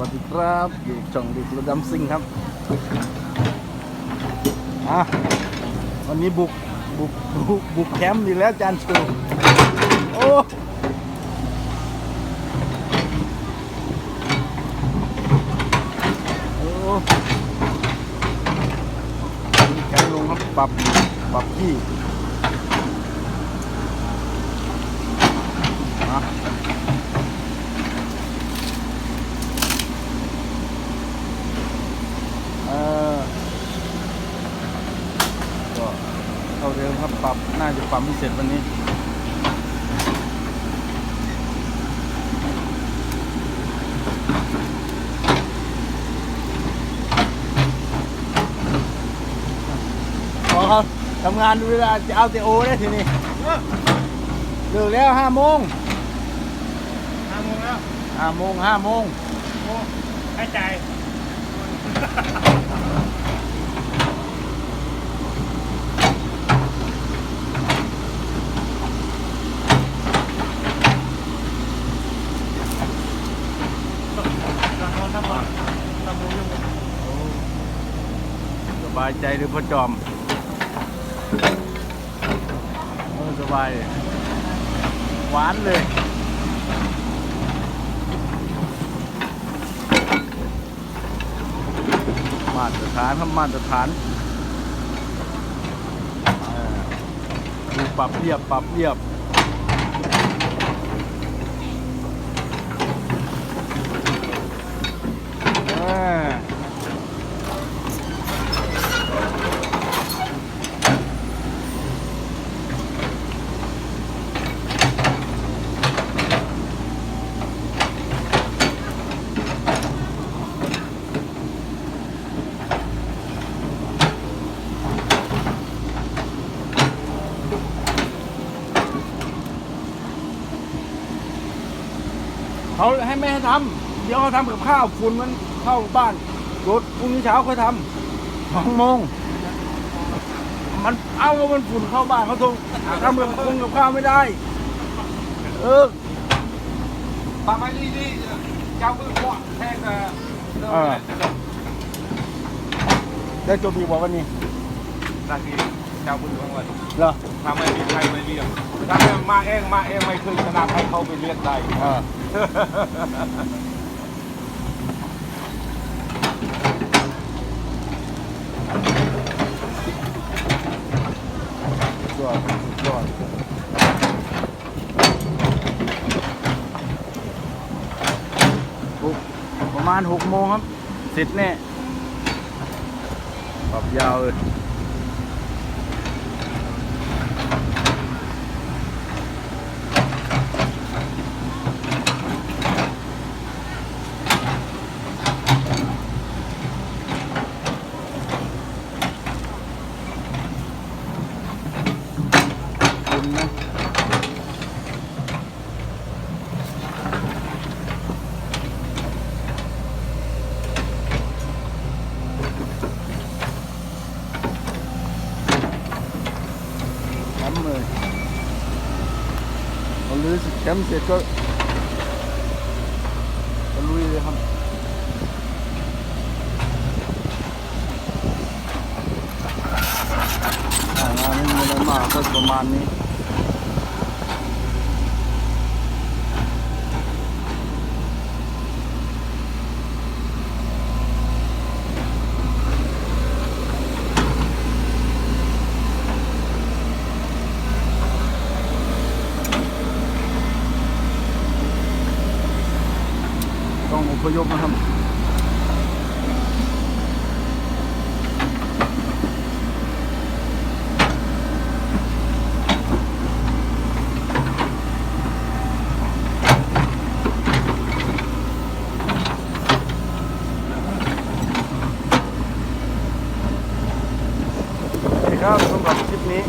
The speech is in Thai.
วัสดีครับ อยู่ช่องดิกระดำซิงครับอะวันนี้บุกบุกบุกบุกแคมป์อีกแล้วจานชูโอ้โอ้แคมป์ลงครับปรับปรับที่อะ เออก็ เท่าเดิมครับปรับน่าจะปรับไม่เสร็จวันนี้พอเขาทำงานดูเวลาจะเอาแต่โอได้ทีนี้เลิกแล้วห้าโมงห้าโมงแล้วห้าโมงห้าโมงโอ้ให้ใจายนอนน้ำมันน้ำมูยัง ส บายใจหรือพ่อจอมเออสบาย หวานเลยมาตรฐานครับมาตรฐานดูปรับเรียบปรับเรียบ เขาให้ไม่ให้ทำเดี๋ยวเขาทำกับข้าวฝุ่นมันเข้าบ้านรถพรุ่งนี้เช้าเขาทำสองโมงมันเอาก็มันฝุ่นเข้าบ้านเขาทงทำกับคงกับข้าวไม่ได้ เออปามาลีนี่เจ้ามือขวดแทงเออเออได้จบอีกบอกวันนี้นาที เจ้ามือของวันเหรอถ้าไม่มีใครไม่เรียกถ้ามาเองมาเองไม่เคยขนาดให้เขาไปเรียกได้เออสุดยอดสุดยอดบุกประมาณหกโมงครับเสร็จแน่ปรับยาวเลย คุณนะแคมเลยพอลื้อแคมป์เสร็จก็ลุยเลยครับงานไม่มีอะไรมากก็ประมาณนี้ ต้องอพยพนะครับครับสำหรับคลิปนี้